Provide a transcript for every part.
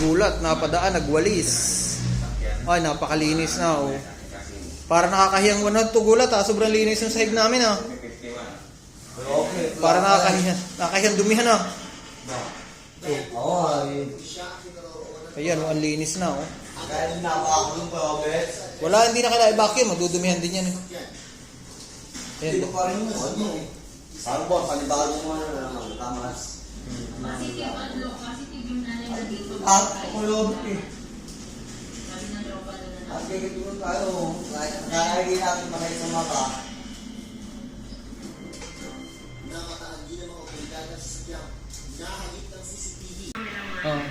gulat, napadaan, nagwalis. Ay, napakalinis na oh. Para nakakahiyang ano to gulat ha, sobrang linis ng sahig namin ha. Okay. Para nakakahiyan, nakakahiyang dumihan ha. Oo, ay. Ayan, oh, ang linis na oh. Wala, hindi na kailangan i-vacuum, madudumihan din yan eh. Ayan, Dito pa rin mo, ano? Parang ba, panibago mo na naman, tamas. Positive ano, At Robert eh. At kaya tulong tayo, kahit nakakagi natin makay sa mata. Oh.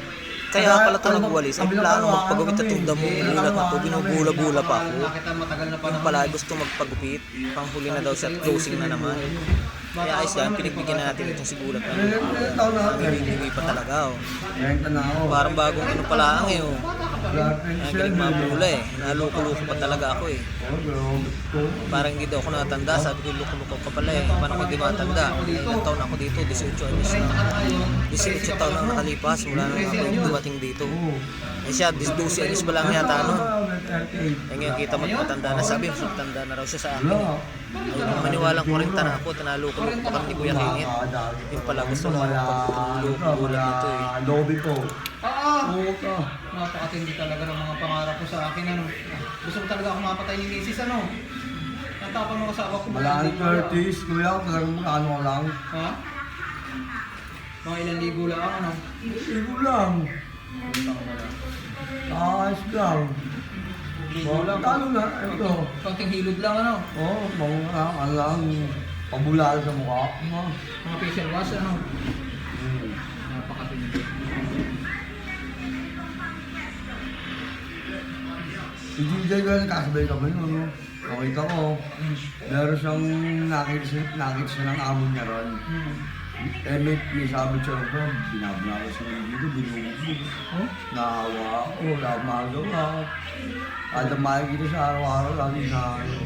Kaya pala ito nagwalis. Ang plano magpagupit at yung damong gulat na to. Binubula-bula pa ako. Yung pala gusto magpagupit. Panghuli na daw siya at closing na naman. Kaya ayos yan, pinagbigyan na natin itong sigulat na yun. Ang ibig pa talaga oh. Parang bagong ano pala ang eh oh. Ang galing mabula eh. Naloko-loko pa talaga ako eh. Parang hindi daw ako natanda. Sabi ko, loko-loko ka pala eh. Paano ko di matanda? Ilang taon ako dito? 18 anos na. 18 taon na nakalipas mula nung ako dumating dito. Eh siya, 12 anos pa lang yata nun. Eh ngayon kita mo matanda na sabi, matanda na raw siya sa akin. eh. Maniwalang 40 na ako, tinaloko-loko pa kami ni Kuya Kingit. Yung pala gusto ko magpagpaglukulan nito eh. Lobby ko. Ah! Oo ka. Napakatindi talaga ng mga pangarap ko sa akin. Ano? Gusto ko talaga ako mapatay ni Mrs. Ano? Natapang ng asawa ko. Malaan Hindi ko alam. 30s, kuya, talagang ano ko lang. Ha? Mga ilang libo lang ano? Ito lang. Ayos lang. Libo lang. Talo na, ito. Konting hilod lang ano? Oo, oh, mga ano lang, pabulal sa mukha. Mga, Mga facial wash ano? hmm. Napakatindi. Si DJ ko yung kasabay kami nun. no? Nakita ko, meron siyang nakita, siya- nakita siya ng amo niya ron. Hmm. Eh, may, may sabi siya ko, binabla ko siya dito, binubugbog. Oh? Naawa ako, wala magawa. Kada makikita siya araw-araw, lagi na ano.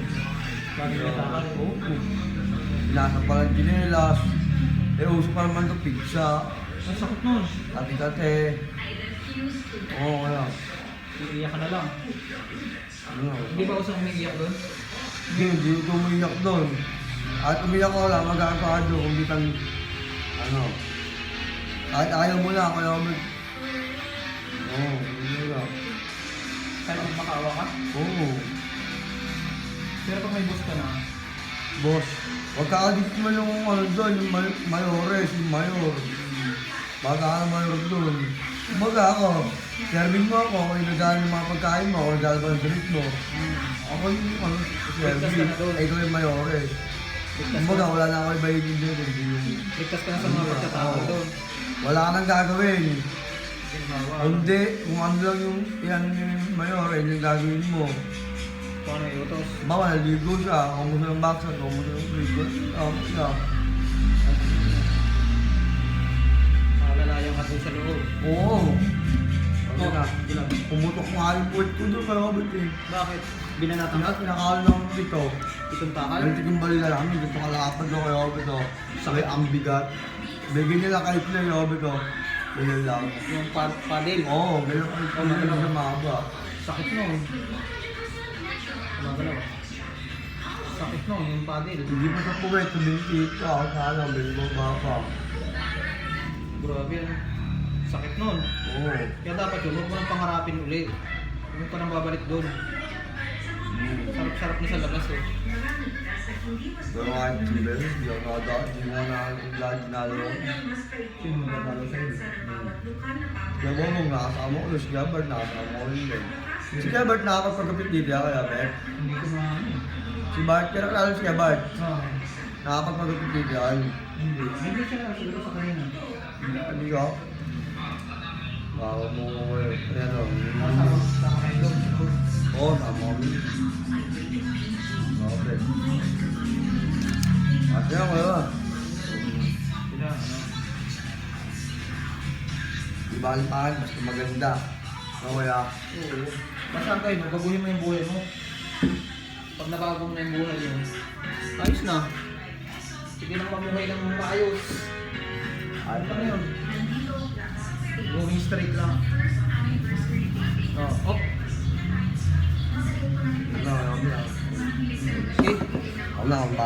Lagi na takot. Oo. Pinasa pa lang ginelas. Eh, uso pa naman ito pizza. Ang sakit nun. Kati-kati. Oo, wala. Iiyak ka na lang. Ano? Hindi ba usang umiiyak doon? Hindi, hindi ko umiyak doon. At umiyak ko lang, magkakado kung di kang, ano, kahit ayaw mo na, kaya mo, oo, hindi lang. Kahit kung makaawa ka? Oo, Pero pag may boss ka na, boss, huwag kakadikit mo yung ano doon, yung may- mayores, yung mayor. Baga ka mayor doon. Baga ako, serving mo ako, inagaan yung mga pagkain mo, o nagdala ng drink mo. Ako yung ano, serving, eh, ikaw yung mayores. Kumbaga, wala na ako ibayigin din, hindi yung... ligtas ka na sa mga pagkatao Oo. doon. Wala ka nang gagawin. Hindi, kung ano lang yung yan yung mayor, yun yung gagawin mo. Kung ano yung utos. Bawa, naligo siya, siya ng baksa, siya ng ligo, tapos siya. Malalayan ka doon sa loob. Oo. Ano Oh, na, ilan? pumutok ko nga yung ko doon, pero ba't eh. Bakit? Binanatan ka? Pinaka- Pinakawal na ako dito. Itong takal? Ang tigong balila namin, dito kalapad ako kay Obet ko. Sakay ang bigat. Bigyan nila kahit na yung Obet ko. Ganyan lang. Yung pad padel. Oo, ganyan kahit na yung mahaba. Sakit nun. Gumagalaw. Sakit nun, yung padel. Hindi pa sa puwet, tumingkit ka, sana, may baba Grabe yan. Sakit nun. Oo. Kaya dapat yun, huwag mo nang pangarapin ulit. Huwag ka nang babalik doon. Sarap-sarap na sa labas eh. Pero kahit two beses, di ako nakadaan, di mo na lagi nalaro. Sino mo nagalo sa'yo? Kaya mo nung nakasama ko, si Gabert nakasama ko rin din. Si Gabert nakakapagkapit dito, kaya Bet. Hindi ko na ano. Si Bart, kaya nakakala si Gabert. Ah, Nakakapagkapit dito yan. hindi. Hindi siya siguro sa kanina. Hindi ka. Bawa mo ko eh. Ayan o. Siguro. Oo, tama kami. Okay. Kasi ako yun. Ba alipahan, basta maganda. Kaya? Oo. Basta kayo, baguhin mo yung buhay mo. Pag nabago mo na yung buhay mo, ayos na. Sige lang mamuhay ng maayos. Ayos na yun. Going straight lang. Oh, op. No, no. Okay. Wala, wala.